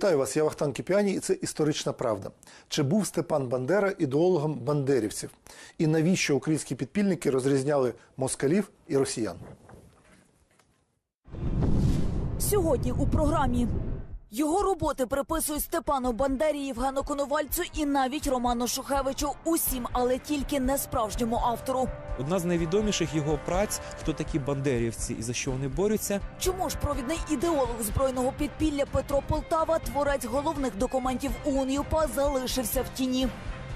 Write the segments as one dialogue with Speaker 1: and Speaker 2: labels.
Speaker 1: Вітаю вас, я Вахтан Кіпіані, і це історична правда. Чи був Степан Бандера ідеологом бандерівців? І навіщо українські підпільники розрізняли москалів і росіян?
Speaker 2: Сьогодні у програмі його роботи приписують Степану Бандері, Євгену Коновальцю і навіть Роману Шухевичу. Усім, але тільки не справжньому автору.
Speaker 3: Одна з найвідоміших його праць, хто такі бандерівці і за що вони борються.
Speaker 2: Чому ж провідний ідеолог збройного підпілля Петро Полтава, творець головних документів ОУН ЮПА, залишився в тіні?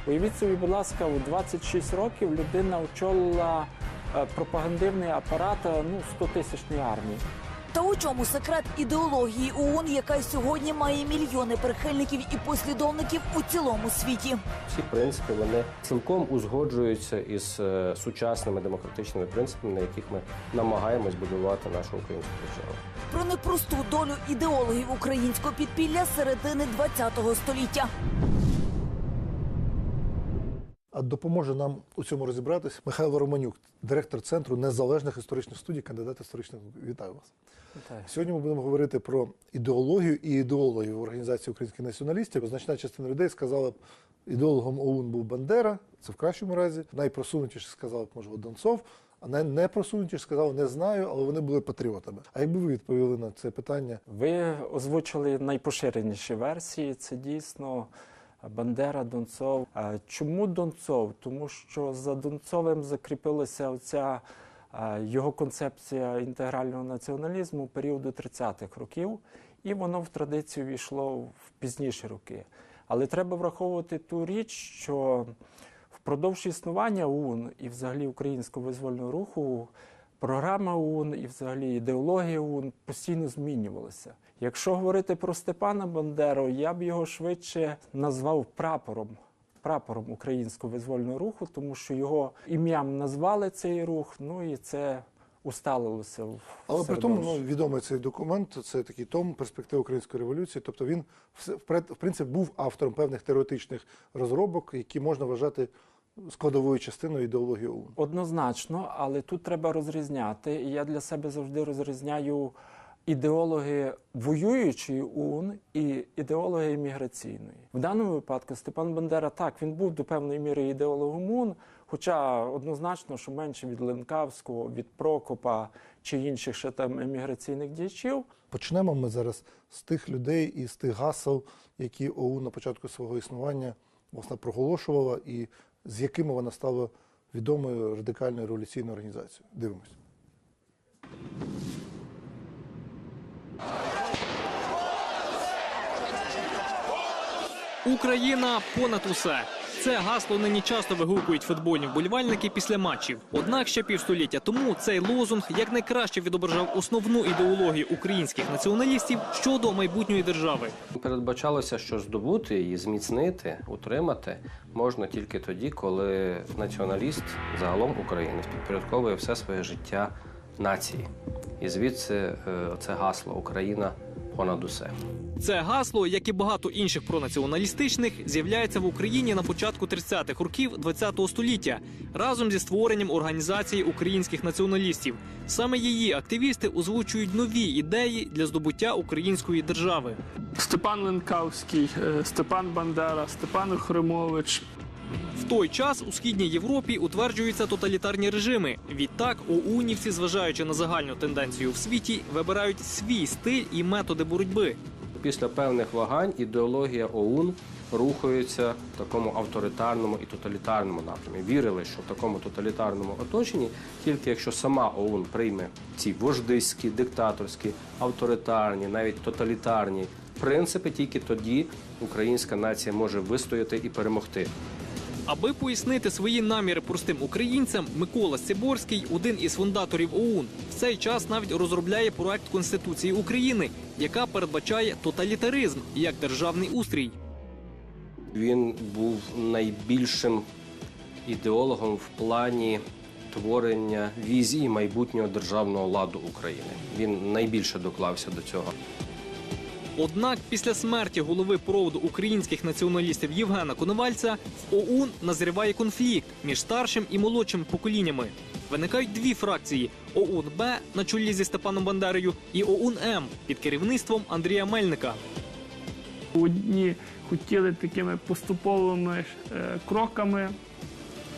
Speaker 4: Уявіть собі, будь ласка, у 26 років людина очолила е, пропагандивний апарат е, ну, 100 тисячної армії.
Speaker 2: Та у чому секрет ідеології ОУН, яка сьогодні має мільйони прихильників і послідовників у цілому світі?
Speaker 5: Ці принципи вони цілком узгоджуються із е, сучасними демократичними принципами, на яких ми намагаємось будувати нашу українську державу.
Speaker 2: Про непросту долю ідеологів українського підпілля середини ХХ століття.
Speaker 1: А допоможе нам у цьому розібратись Михайло Романюк, директор центру незалежних історичних студій, кандидат історичних. Вітаю вас. Сьогодні ми будемо говорити про ідеологію і ідеологію в організації українських націоналістів. Значна частина людей сказала б, ідеологом ОУН був Бандера, це в кращому разі. Найпросунутіше сказали б, можливо, Донцов. А найнепросунутіше сказали, не знаю, але вони були патріотами. А якби ви відповіли на це питання?
Speaker 4: Ви озвучили найпоширеніші версії. Це дійсно Бандера, Донцов. Чому Донцов? Тому що за Донцовим закріпилася оця його концепція інтегрального націоналізму періоду 30-х років, і воно в традицію війшло в пізніші роки. Але треба враховувати ту річ, що впродовж існування ОУН і взагалі українського визвольного руху програма ОУН і взагалі ідеологія ОУН постійно змінювалася. Якщо говорити про Степана Бандеру, я б його швидше назвав прапором. Прапором українського визвольного руху, тому що його ім'ям назвали цей рух, ну і це усталилося в
Speaker 1: Але при тому ну, відомий цей документ, це такий том перспектив української революції. Тобто він в принципі був автором певних теоретичних розробок, які можна вважати складовою частиною ідеології ОУН.
Speaker 4: Однозначно, але тут треба розрізняти. І я для себе завжди розрізняю ідеологи воюючої ОУН і ідеологи імміграційної. В даному випадку Степан Бандера так він був до певної міри ідеологом ОУН, хоча однозначно, що менше від Ленкавського, від Прокопа чи інших ще там еміграційних діячів.
Speaker 1: Почнемо ми зараз з тих людей і з тих гасел, які ОУН на початку свого існування власне проголошувала, і з якими вона стала відомою радикальною революційною організацією. Дивимось.
Speaker 6: Україна понад усе. Це гасло нині часто вигукують футбольні вболівальники після матчів. Однак ще півстоліття тому цей лозунг якнайкраще відображав основну ідеологію українських націоналістів щодо майбутньої держави.
Speaker 5: Передбачалося, що здобути її, зміцнити, утримати можна тільки тоді, коли націоналіст загалом України підпорядковує все своє життя нації. І звідси е, це гасло Україна понад усе.
Speaker 6: Це гасло, як і багато інших пронаціоналістичних, з'являється в Україні на початку 30-х років ХХ століття разом зі створенням організації українських націоналістів. Саме її активісти озвучують нові ідеї для здобуття української держави.
Speaker 7: Степан Ленкавський, е, Степан Бандера, Степан Хримович.
Speaker 6: В той час у східній Європі утверджуються тоталітарні режими. Відтак, ОУНівці, зважаючи на загальну тенденцію в світі, вибирають свій стиль і методи боротьби.
Speaker 5: Після певних вагань ідеологія ОУН рухається в такому авторитарному і тоталітарному напрямі. Вірили, що в такому тоталітарному оточенні, тільки якщо сама ОУН прийме ці вождиські, диктаторські, авторитарні, навіть тоталітарні принципи, тільки тоді українська нація може вистояти і перемогти.
Speaker 6: Аби пояснити свої наміри простим українцям, Микола Сиборський, один із фундаторів ОУН, в цей час навіть розробляє проект Конституції України, яка передбачає тоталітаризм як державний устрій.
Speaker 5: Він був найбільшим ідеологом в плані творення візії майбутнього державного ладу України. Він найбільше доклався до цього.
Speaker 6: Однак після смерті голови проводу українських націоналістів Євгена Коновальця в ОУН назріває конфлікт між старшим і молодшим поколіннями. Виникають дві фракції: ОУН Б на чолі зі Степаном Бандерою і ОУН М під керівництвом Андрія Мельника.
Speaker 7: Одні хотіли такими поступовими е, кроками,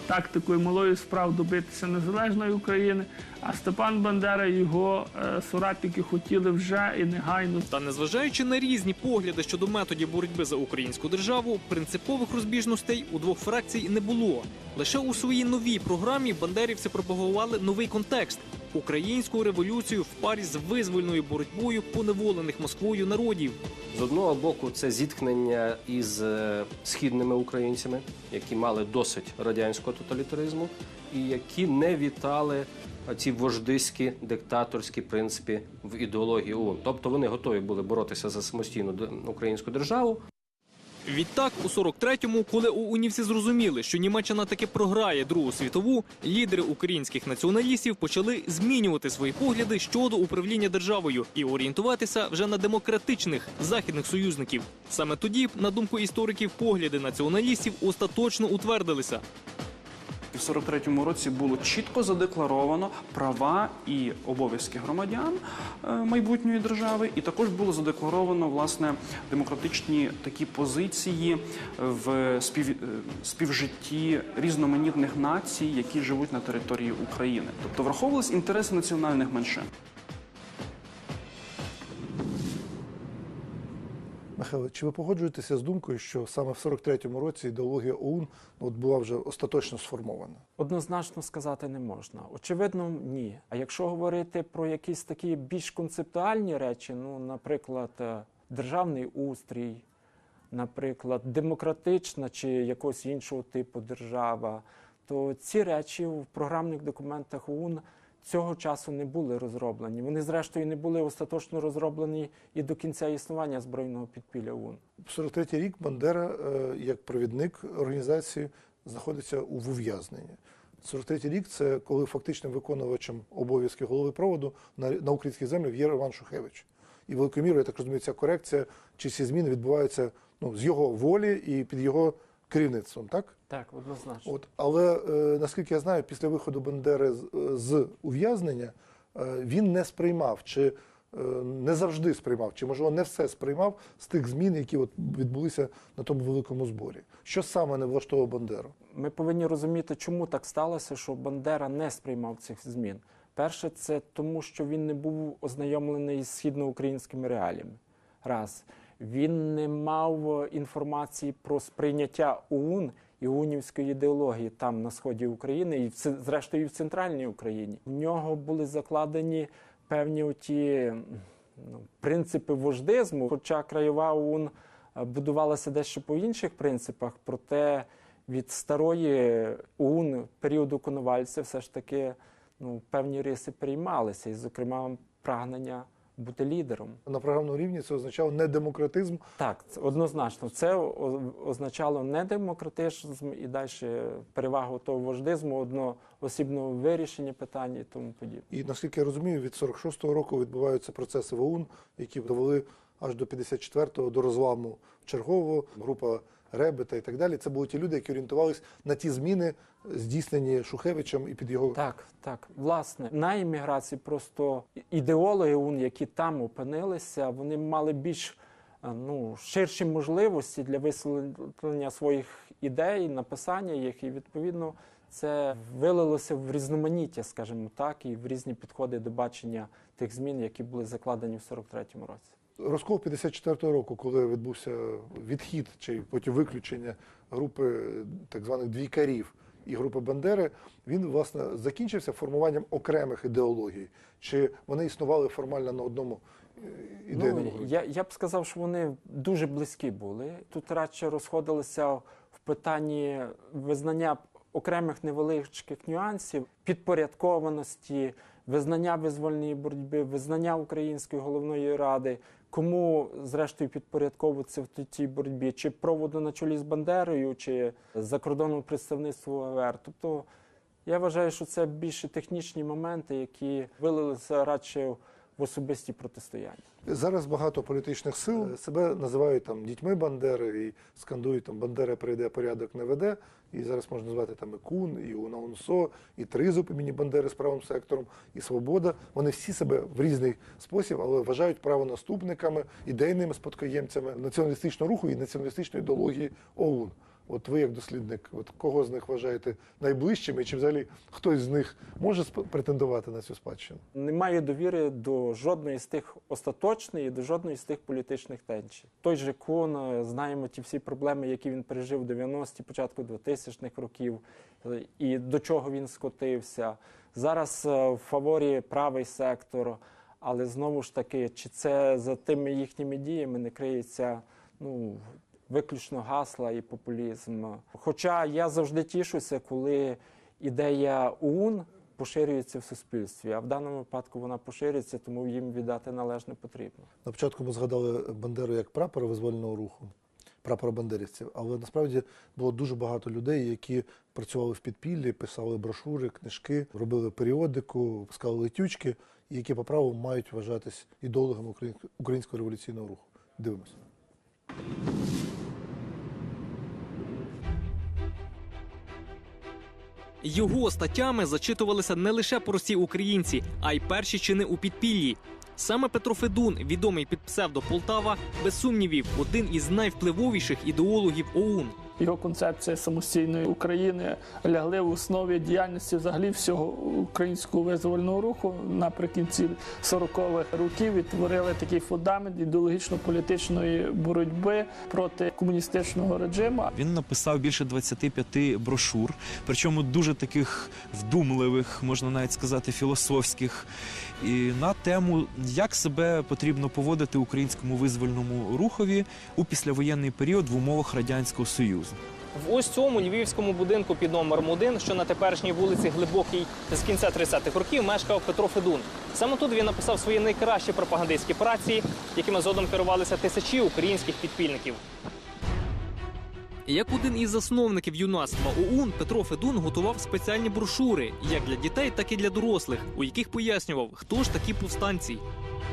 Speaker 7: тактикою малої справ добитися незалежної України, а Степан Бандера і його е, соратники хотіли вже і негайно
Speaker 6: Та незважаючи на різні погляди щодо методів боротьби за українську державу, принципових розбіжностей у двох фракцій не було. Лише у своїй новій програмі бандерівці пропагували новий контекст українську революцію в парі з визвольною боротьбою поневолених Москвою народів.
Speaker 5: З одного боку, це зіткнення із е, східними українцями, які мали досить радянського тоталітаризму, і які не вітали ці вождиські диктаторські принципи в ідеології ОУН. Тобто вони готові були боротися за самостійну українську державу,
Speaker 6: Відтак, у 43-му, коли у унівці зрозуміли, що Німеччина таки програє Другу світову, лідери українських націоналістів почали змінювати свої погляди щодо управління державою і орієнтуватися вже на демократичних західних союзників. Саме тоді, на думку істориків, погляди націоналістів остаточно утвердилися.
Speaker 8: В 43-му році було чітко задекларовано права і обов'язки громадян е, майбутньої держави, і також було задекларовано власне демократичні такі позиції в спів... е, співжитті різноманітних націй, які живуть на території України. Тобто враховувались інтереси національних меншин.
Speaker 1: Михайло, чи ви погоджуєтеся з думкою, що саме в 43-му році ідеологія ОУН от була вже остаточно сформована?
Speaker 4: Однозначно сказати не можна. Очевидно, ні. А якщо говорити про якісь такі більш концептуальні речі, ну, наприклад, е, державний устрій, наприклад, демократична чи якогось іншого типу держава, то ці речі в програмних документах ОУН цього часу не були розроблені. Вони, зрештою, не були остаточно розроблені і до кінця існування збройного підпілля ОУН.
Speaker 1: 43-й рік Бандера, е, як провідник організації, знаходиться у ув'язненні. 43-й рік це коли фактичним виконувачем обов'язків голови проводу на, на українських землях є Роман Шухевич. І великою мірою, я так розумію, ця корекція чи ці зміни відбуваються ну, з його волі і під його керівництвом, так?
Speaker 4: Так, однозначно.
Speaker 1: От, але е, наскільки я знаю, після виходу Бандери з, е, з ув'язнення е, він не сприймав, чи е, не завжди сприймав, чи можливо не все сприймав з тих змін, які от відбулися на тому великому зборі. Що саме не влаштовував Бандеру?
Speaker 4: Ми повинні розуміти, чому так сталося, що Бандера не сприймав цих змін. Перше, це тому, що він не був ознайомлений з східноукраїнськими реаліями. Раз. Він не мав інформації про сприйняття ОУН і ОУНівської ідеології там на сході України, і зрештою і в центральній Україні. В нього були закладені певні оті ну, принципи вождизму, хоча краєва ОУН е, будувалася дещо по інших принципах, проте від старої ОУН періоду Коновальця все ж таки ну, певні риси приймалися, і, зокрема, прагнення бути лідером.
Speaker 1: На програмному рівні це означало не демократизм,
Speaker 4: Так, однозначно. Це означало не демократизм і далі перевагу того вождизму, одноосібного вирішення питань і тому подібне.
Speaker 1: І наскільки я розумію, від 46-го року відбуваються процеси в ОУН, які довели аж до 54-го, до розламу чергового, група Ребета і так далі. Це були ті люди, які орієнтувалися на ті зміни, здійснені Шухевичем і під його
Speaker 4: Так, так. Власне, на імміграції просто ідеологи ОУН, які там опинилися, вони мали більш е, ну, ширші можливості для висловлення своїх ідей, написання їх, і відповідно це вилилося в різноманіття, скажімо так, і в різні підходи до бачення тих змін, які були закладені в 43-му році.
Speaker 1: Розкол 54-го року, коли відбувся відхід чи потім виключення групи так званих двійкарів і групи Бандери, він власне закінчився формуванням окремих ідеологій. Чи вони існували формально на одному ідейному
Speaker 4: Ну, я, я б сказав, що вони дуже близькі були. Тут радше розходилися в питанні визнання окремих невеличких нюансів, підпорядкованості, визнання визвольної боротьби, визнання Української головної ради, кому зрештою підпорядковуватися в тій боротьбі, чи проводу на чолі з Бандерою, чи закордонному представництву АВР. Тобто я вважаю, що це більше технічні моменти, які вилилися радше в особисті протистояння.
Speaker 1: Зараз багато політичних сил е, себе називають там дітьми Бандери і скандують там Бандера прийде, порядок не веде. І зараз можна назвати там і Кун, і Унаунсо, і Тризуб імені Бандери з правим сектором, і Свобода. Вони всі себе в різний спосіб, але вважають правонаступниками, ідейними спадкоємцями націоналістичного руху і націоналістичної ідеології ОУН. От ви як дослідник, от кого з них вважаєте найближчими, чи взагалі хтось з них може претендувати на цю спадщину?
Speaker 4: Немає довіри до жодної з тих остаточної, до жодної з тих політичних тенчій. Той же Кун, е, знаємо ті всі проблеми, які він пережив в 90-ті, початку 2000-х років, е, і до чого він скотився. Зараз е, в фаворі правий сектор, але знову ж таки, чи це за тими їхніми діями не криється ну, виключно гасла і популізм. Хоча я завжди тішуся, коли ідея ОУН поширюється в суспільстві, а в даному випадку вона поширюється, тому їм віддати належне потрібно.
Speaker 1: На початку ми згадали Бандеру як прапора визвольного руху, прапора бандерівців, але насправді було дуже багато людей, які працювали в підпіллі, писали брошури, книжки, робили періодику, випускали летючки, які по праву мають вважатись ідеологами українського революційного руху. Дивимося.
Speaker 6: Його статтями зачитувалися не лише прості українці, а й перші чини у підпіллі. Саме Петро Федун, відомий під псевдо Полтава, без сумнівів, один із найвпливовіших ідеологів ОУН.
Speaker 7: Його концепція самостійної України лягли в основі діяльності взагалі всього українського визвольного руху наприкінці 40-х років відтворили такий фундамент ідеологічно-політичної боротьби проти комуністичного режиму.
Speaker 3: Він написав більше 25 брошур, причому дуже таких вдумливих, можна навіть сказати, філософських, і на тему, як себе потрібно поводити українському визвольному рухові у післявоєнний період в умовах радянського союзу.
Speaker 6: В ось цьому львівському будинку під номером 1, що на теперішній вулиці Глибокій з кінця 30-х років мешкав Петро Федун. Саме тут він написав свої найкращі пропагандистські праці, якими згодом керувалися тисячі українських підпільників. Як один із засновників юнацтва ОУН Петро Федун готував спеціальні брошури як для дітей, так і для дорослих, у яких пояснював, хто ж такі повстанці.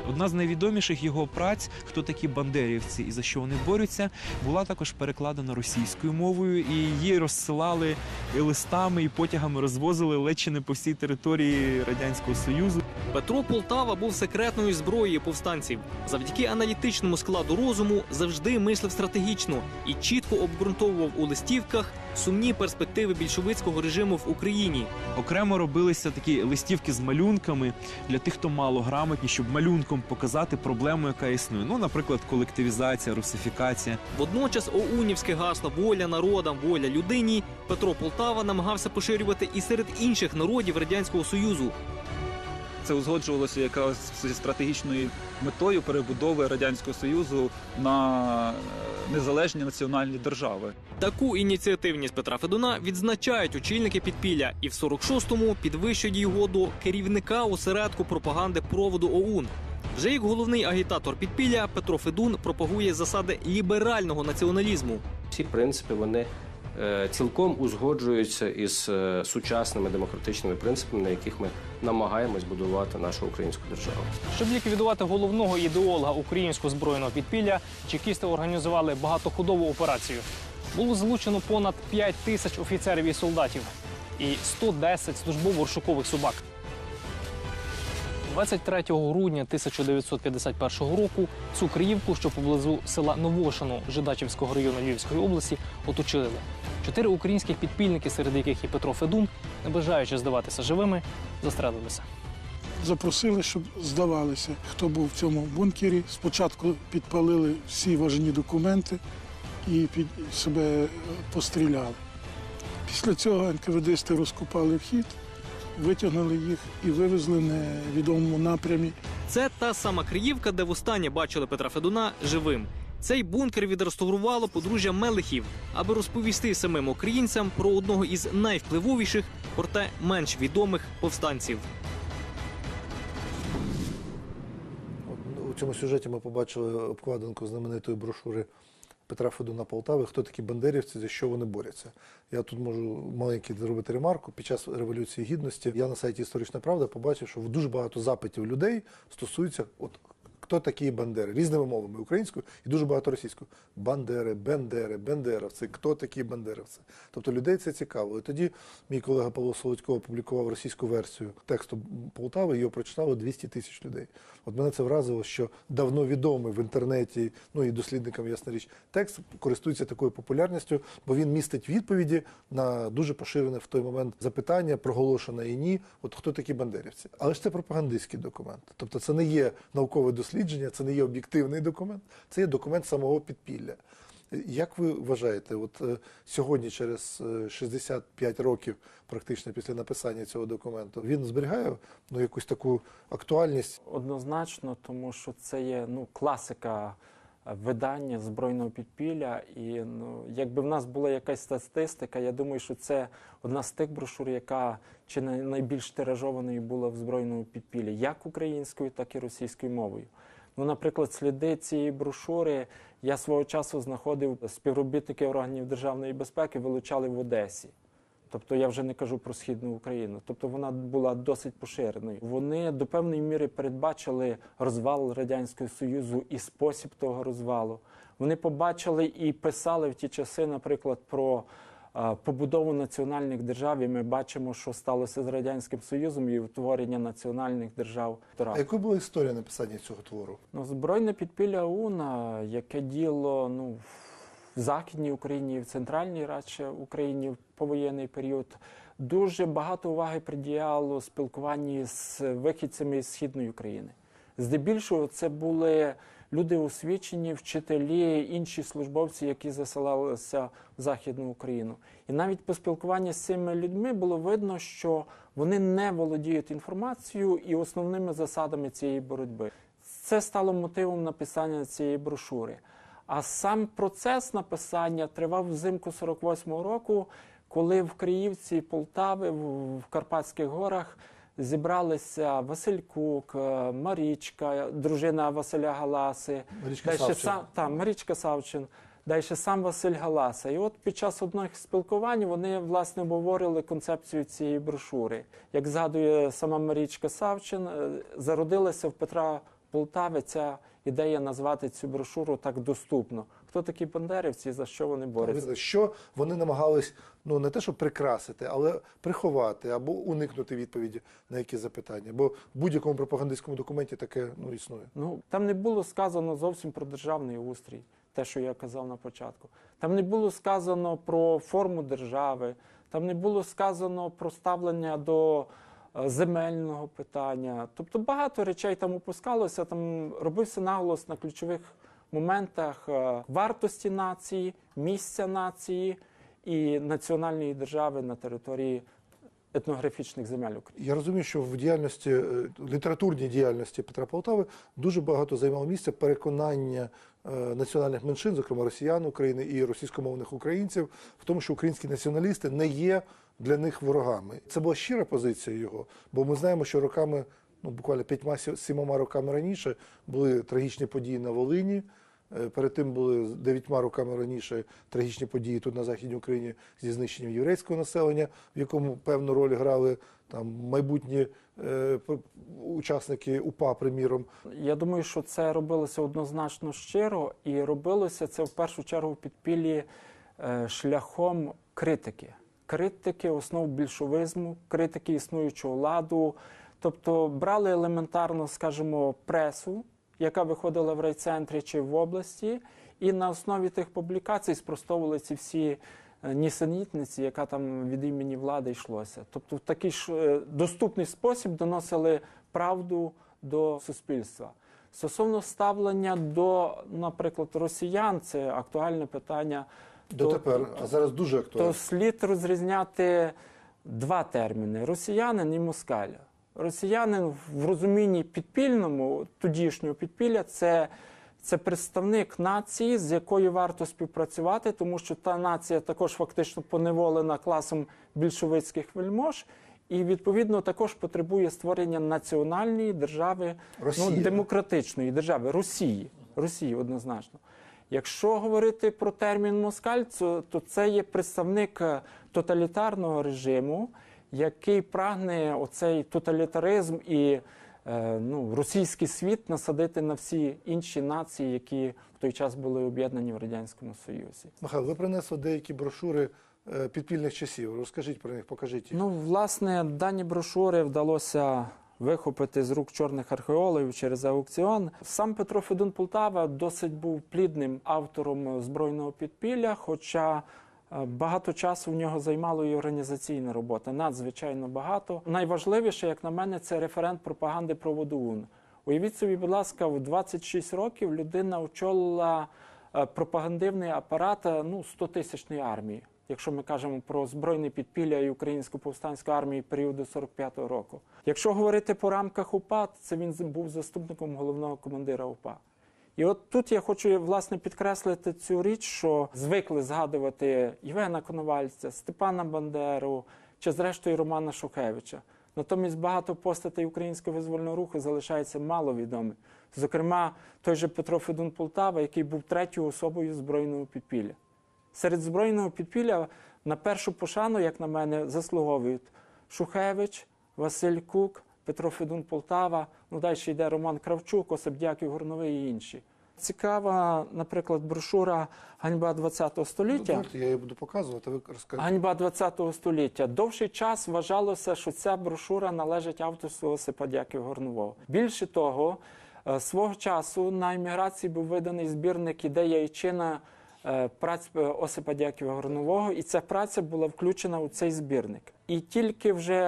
Speaker 3: Одна з найвідоміших його праць, хто такі бандерівці і за що вони борються, була також перекладена російською мовою, і її розсилали і листами і потягами розвозили ледь чи не по всій території радянського союзу.
Speaker 6: Петро Полтава був секретною зброєю повстанців. Завдяки аналітичному складу розуму завжди мислив стратегічно і чітко обґрунтовував у листівках сумні перспективи більшовицького режиму в Україні.
Speaker 3: Окремо робилися такі листівки з малюнками для тих, хто мало грамотні, щоб малюнком показати проблему, яка існує. Ну, наприклад, колективізація, русифікація.
Speaker 6: Водночас оунівське гасло воля народам, воля людині Петро Полтава намагався поширювати і серед інших народів радянського союзу.
Speaker 9: Це узгоджувалося якраз зі стратегічною метою перебудови радянського союзу на е, незалежні національні держави.
Speaker 6: Таку ініціативність Петра Федуна відзначають очільники підпілля, і в 46-му підвищують його до керівника осередку пропаганди проводу ОУН. Вже як головний агітатор підпілля Петро Федун пропагує засади ліберального націоналізму.
Speaker 5: Ці принципи вони цілком узгоджуються із е, сучасними демократичними принципами, на яких ми намагаємось будувати нашу українську державу.
Speaker 6: Щоб ліквідувати головного ідеолога українського збройного підпілля, чекісти організували багатоходову операцію. Було залучено понад 5 тисяч офіцерів і солдатів і 110 службово-розшукових собак. 23 грудня 1951 року цю Криївку, що поблизу села Новошино Жидачівського району Львівської області, оточили. Чотири українських підпільники, серед яких і Петро Федун, не бажаючи здаватися живими, застрелилися.
Speaker 10: запросили, щоб здавалися, хто був в цьому бункері. Спочатку підпалили всі важні документи і під себе постріляли. Після цього НКВДсти розкопали вхід, витягнули їх і вивезли в невідомому напрямі.
Speaker 6: Це та сама Криївка, де востаннє бачили Петра Федуна живим. Цей бункер відреставрувало подружжя Мелехів, аби розповісти самим українцям про одного із найвпливовіших, проте менш відомих повстанців.
Speaker 1: У цьому сюжеті ми побачили обкладинку знаменитої брошури Петра Федуна Полтави, хто такі бандерівці, за що вони борються. Я тут можу маленький зробити ремарку. Під час Революції Гідності я на сайті Історична Правда побачив, що дуже багато запитів людей стосується от хто такі бандери різними мовами українською і дуже багато російською. Бандери, бендери, бендеровці, хто такі бандеровці. Тобто людей це цікаво. І тоді мій колега Павло Солодько опублікував російську версію тексту Полтави, його прочитало 200 тисяч людей. От мене це вразило, що давно відомий в інтернеті, ну і дослідникам ясна річ, текст користується такою популярністю, бо він містить відповіді на дуже поширене в той момент запитання, проголошене і ні. От хто такі бандерівці? Але ж це пропагандистський документ. Тобто це не є наукове дослідження, це не є об'єктивний документ, це є документ самого підпілля. Як ви вважаєте, от е, сьогодні, через е, 65 років, практично після написання цього документу, він зберігає ну якусь таку актуальність?
Speaker 4: Однозначно, тому що це є ну, класика е, видання збройного підпілля. І ну, якби в нас була якась статистика, я думаю, що це одна з тих брошур, яка чи не найбільш тиражованою була в збройному підпіллі, як українською, так і російською мовою. Ну, наприклад, сліди цієї брошури я свого часу знаходив співробітники органів державної безпеки, вилучали в Одесі. Тобто я вже не кажу про східну Україну. Тобто вона була досить поширеною. Вони до певної міри передбачили розвал радянського союзу і спосіб того розвалу. Вони побачили і писали в ті часи, наприклад, про е, побудову національних держав. І ми бачимо, що сталося з радянським союзом і утворення національних держав.
Speaker 1: А якою була історія написання цього твору?
Speaker 4: Ну, збройне підпілля ОУНа, яке діло ну, в Західній Україні, в центральній радше Україні в повоєнний період, дуже багато уваги приділяло спілкуванні з вихідцями з Східної України. Здебільшого це були люди освічені, вчителі, інші службовці, які засилалися в Західну Україну. І навіть по спілкуванні з цими людьми було видно, що вони не володіють інформацією і основними засадами цієї боротьби. Це стало мотивом написання цієї брошури. А сам процес написання тривав взимку 48-го року, коли в Криївці Полтави, в Карпатських горах зібралися Василь Кук, е, Марічка, дружина Василя Галаси,
Speaker 1: Марічка Савчин.
Speaker 4: сам та Марічка Савчин. Далі сам Василь Галаса. І от під час одних спілкувань вони власне обговорили концепцію цієї брошури. Як згадує сама Марічка Савчин, е, зародилася в Петра Полтави ця ідея назвати цю брошуру так доступно. Хто такі бандерівці, за що вони борються?
Speaker 1: Що вони намагались ну не те, щоб прикрасити, але приховати або уникнути відповіді на які запитання. Бо в будь-якому пропагандистському документі таке ну існує.
Speaker 4: Ну там не було сказано зовсім про державний устрій, те, що я казав на початку. Там не було сказано про форму держави, там не було сказано про ставлення до земельного питання. Тобто багато речей там опускалося, там робився наголос на ключових моментах е, вартості нації, місця нації і національної держави на території етнографічних земель України.
Speaker 1: Я розумію, що в діяльності е, літературній діяльності Петра Полтави дуже багато займало місця переконання е, національних меншин, зокрема росіян України і російськомовних українців, в тому, що українські націоналісти не є для них ворогами. Це була щира позиція його, бо ми знаємо, що роками, ну буквально п'ятьма сімома роками раніше були трагічні події на Волині. Е, Перед тим були дев'ятьма роками раніше трагічні події тут на Західній Україні зі знищенням єврейського населення, в якому певну роль грали там майбутні е, учасники УПА, приміром.
Speaker 4: Я думаю, що це робилося однозначно щиро, і робилося це в першу чергу в підпіллі е, шляхом критики. Критики основ більшовизму, критики існуючого ладу. Тобто брали елементарно, скажімо, пресу, яка виходила в райцентрі чи в області, і на основі тих публікацій спростовували ці всі е, нісенітниці, яка там від імені влади йшлося. Тобто в такий ж е, доступний спосіб доносили правду до суспільства. Стосовно ставлення до, наприклад, росіян, це актуальне питання.
Speaker 1: Дотепер, а зараз дуже актуально.
Speaker 4: То слід розрізняти два терміни: росіянин і москаль. Росіянин в розумінні підпільному, тодішнього підпілля, це, це представник нації, з якою варто співпрацювати, тому що та нація також фактично поневолена класом більшовицьких вельмож. І відповідно також потребує створення національної держави,
Speaker 1: Росія.
Speaker 4: ну демократичної держави Росії. Росії однозначно. Якщо говорити про термін москаль, то, то це є представник е, тоталітарного режиму, який прагне оцей тоталітаризм і е, ну, російський світ насадити на всі інші нації, які в той час були об'єднані в Радянському Союзі.
Speaker 1: Михайло, ви принесли деякі брошури е, підпільних часів. Розкажіть про них, покажіть їх.
Speaker 4: Ну, власне, дані брошури вдалося вихопити з рук чорних археологів через аукціон. Сам Петро Федун Полтава досить був плідним автором збройного підпілля, хоча багато часу в нього займало і організаційна робота, надзвичайно багато. Найважливіше, як на мене, це референт пропаганди про ОУН. Уявіть собі, будь ласка, в 26 років людина очолила е, пропагандивний апарат е, ну, 100-тисячної армії, якщо ми кажемо про збройне підпілля і українську повстанську армію періоду 45-го року. Якщо говорити по рамках УПА, це він був заступником головного командира УПА. І от тут я хочу власне підкреслити цю річ, що звикли згадувати Євгена Коновальця, Степана Бандеру чи, зрештою, Романа Шухевича. Натомість багато постатей українського визвольного руху залишається маловідомі. Зокрема, той же Петро Федун Полтава, який був третьою особою збройного підпілля. Серед збройного підпілля на першу пошану, як на мене, заслуговують Шухевич, Василь Кук, Петро Федун Полтава, ну далі йде Роман Кравчук, Осипдяків Горновий і інші. Цікава, наприклад, брошура Ганьба ХХ століття.
Speaker 1: Дозвольте, я її буду показувати, ви розкажете.
Speaker 4: Ганьба ХХ століття. Довший час вважалося, що ця брошура належить авторству Осипа Дяків Горнового. Більше того, е, свого часу на еміграції був виданий збірник ідея і чина праць е, Осипа Дяківа Горнового, і ця праця була включена у цей збірник. І тільки вже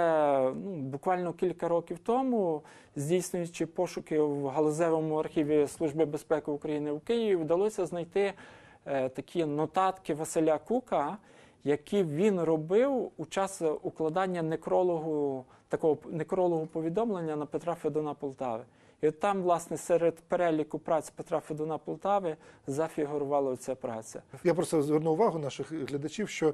Speaker 4: ну, буквально кілька років тому, здійснюючи пошуки в галузевому архіві Служби безпеки України в Києві, вдалося знайти е, такі нотатки Василя Кука, які він робив у час укладання некрологу, такого некрологу повідомлення на Петра Федона Полтави. І от там, власне, серед переліку праць Петра Федуна Полтави зафігурувала ця праця.
Speaker 1: Я просто зверну увагу наших глядачів, що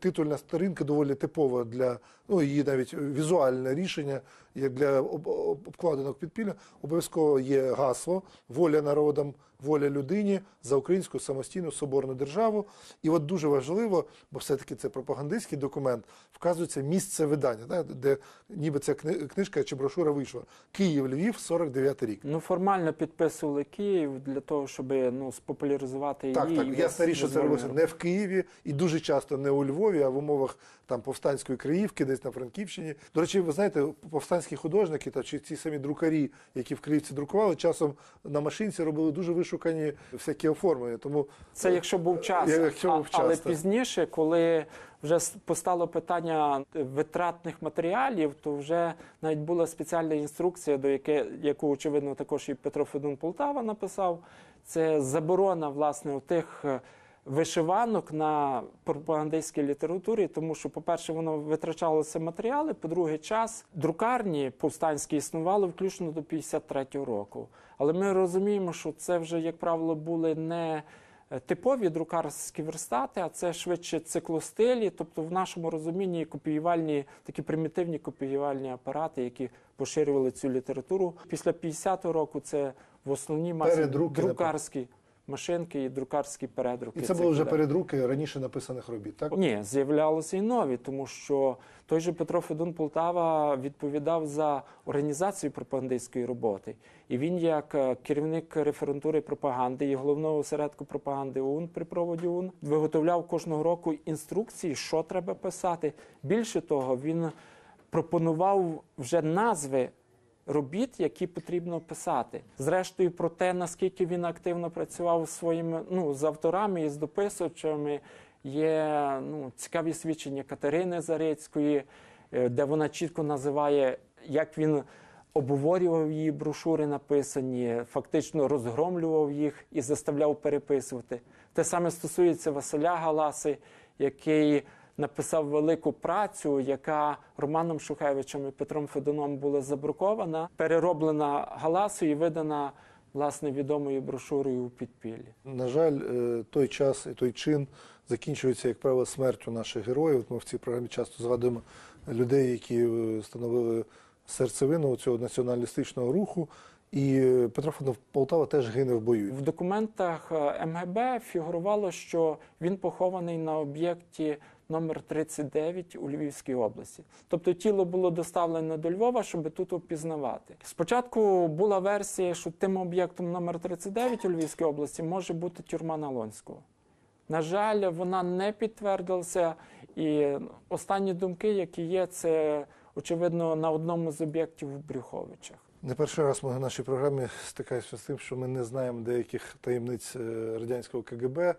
Speaker 1: титульна сторінка доволі типова для ну її навіть візуальне рішення, як для об- об- обкладинок підпілля. Обов'язково є гасло воля народам, воля людині за українську самостійну соборну державу. І от дуже важливо, бо все-таки це пропагандистський документ, вказується місце видання, де ніби ця книжка чи брошура вийшла. Київ, Львів, 49 рік.
Speaker 4: Ну, формально підписували Київ для того, щоб ну, спопуляризувати
Speaker 1: Так,
Speaker 4: її.
Speaker 1: так.
Speaker 4: і
Speaker 1: Ясна річ, що це робилося не в Києві і дуже часто не у Львові, а в умовах там повстанської Криївки, десь на Франківщині. До речі, ви знаєте, повстанські художники та чи ці самі друкарі, які в Криївці друкували, часом на машинці робили дуже вишукані всякі оформлення. Тому
Speaker 4: Це якщо був час,
Speaker 1: Якщо був час,
Speaker 4: але
Speaker 1: так.
Speaker 4: пізніше, коли вже постало питання витратних матеріалів, то вже навіть була спеціальна інструкція, до яке, яку очевидно також і Петро Федун Полтава написав. Це заборона власне у тих е, вишиванок на пропагандистській літературі, тому що, по-перше, воно витрачалося матеріали, по-друге, час друкарні повстанські існували включно до 53-го року. Але ми розуміємо, що це вже, як правило, були не е, типові друкарські верстати, а це швидше циклостилі, тобто в нашому розумінні копіювальні, такі примітивні копіювальні апарати, які поширювали цю літературу. Після 50-го року це в основній масі
Speaker 1: Передруки,
Speaker 4: друкарські машинки і друкарські передруки.
Speaker 1: і це були вже
Speaker 4: видань.
Speaker 1: передруки раніше написаних робіт. Так
Speaker 4: Ні, з'являлися і нові, тому що той же Петро Федун Полтава відповідав за організацію пропагандистської роботи. І він, як е, керівник референтури пропаганди і головного осередку пропаганди ОУН при проводі ОУН, виготовляв кожного року інструкції, що треба писати. Більше того, він пропонував вже назви робіт, які потрібно писати. Зрештою, про те, наскільки він активно працював своїми ну, з авторами і з дописувачами, є ну, цікаві свідчення Катерини Зарицької, е, де вона чітко називає, як він обговорював її брошури написані, фактично розгромлював їх і заставляв переписувати. Те саме стосується Василя Галаси, який написав велику працю, яка Романом Шухевичем і Петром Федоном була забрукована, перероблена Галасою і видана власне відомою брошурою у підпіллі.
Speaker 1: На жаль, е, той час і той чин закінчується, як правило, смертю наших героїв. Ми в цій програмі часто згадуємо людей, які е, становили серцевину цього націоналістичного руху. І е, Петро Федоров Полтава теж гине в бою.
Speaker 4: В документах МГБ фігурувало, що він похований на об'єкті номер 39 у Львівській області. Тобто тіло було доставлено до Львова, щоб тут опізнавати. Спочатку була версія, що тим об'єктом номер 39 у Львівській області може бути тюрма Налонського. На жаль, вона не підтвердилася, і останні думки, які є, це очевидно на одному з об'єктів у Брюховичах.
Speaker 1: Не перший раз ми в нашій програмі стикаємося з тим, що ми не знаємо деяких таємниць е, радянського КГБ,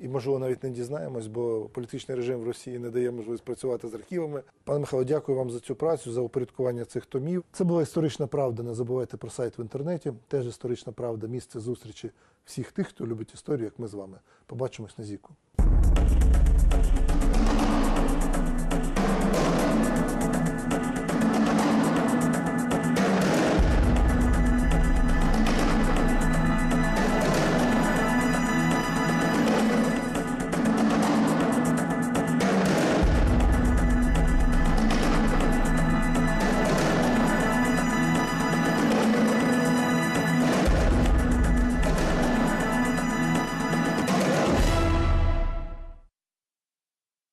Speaker 1: і, можливо, навіть не дізнаємось, бо політичний режим в Росії не дає можливість працювати з архівами. Пане Михайло, дякую вам за цю працю, за упорядкування цих томів. Це була історична правда. Не забувайте про сайт в інтернеті. Теж історична правда, місце зустрічі всіх тих, хто любить історію, як ми з вами. Побачимось на зіку.